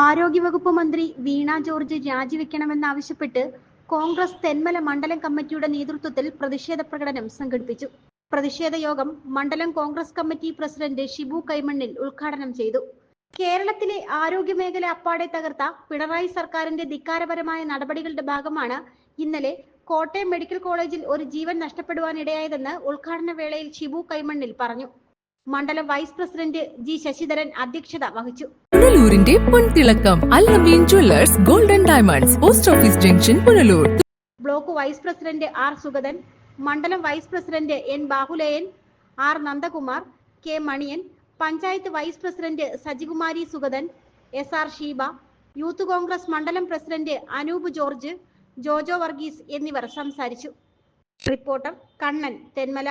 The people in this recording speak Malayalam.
ആരോഗ്യവകുപ്പ് മന്ത്രി വീണ ജോർജ് രാജിവെക്കണമെന്നാവശ്യപ്പെട്ട് കോൺഗ്രസ് തെന്മല മണ്ഡലം കമ്മിറ്റിയുടെ നേതൃത്വത്തിൽ പ്രതിഷേധ പ്രകടനം സംഘടിപ്പിച്ചു. പ്രതിഷേധ യോഗം മണ്ഡലം കോൺഗ്രസ് കമ്മിറ്റി പ്രസിഡന്റ് ഷിബു കൈമണ്ണിൽ ഉദ്ഘാടനം ചെയ്തു. കേരളത്തിലെ ആരോഗ്യ മേഖല അപ്പാടെ തകർത്ത പിണറായി സർക്കാരിന്റെ ധിക്കാരപരമായ നടപടികളുടെ ഭാഗമാണ് ഇന്നലെ കോട്ടയം മെഡിക്കൽ കോളേജിൽ ഒരു ജീവൻ നഷ്ടപ്പെടുവാനിടയായതെന്ന് ഉദ്ഘാടന വേളയിൽ ഷിബു കൈമണ്ണിൽ പറഞ്ഞു. മണ്ഡലം വൈസ് പ്രസിഡന്റ് ജി ശശിധരൻ അധ്യക്ഷത വഹിച്ചു. പുനലൂരിന്റെ പൊൻതിളക്കം Allameen jewellers golden diamonds post office junction Punalur. Block vice president R Sugathan മണ്ഡലം vice president N Bahuleyan R Nandakumar K Maniyan panchayat vice president Sajikumari Sugathan S R Sheeba youth Congress മണ്ഡലം പ്രസിഡന്റ് അനൂപ് ജോർജ് ജോജോ വർഗീസ് എന്നിവർ സംസാരിച്ചു. റിപ്പോർട്ടർ കണ്ണൻ തെന്മല.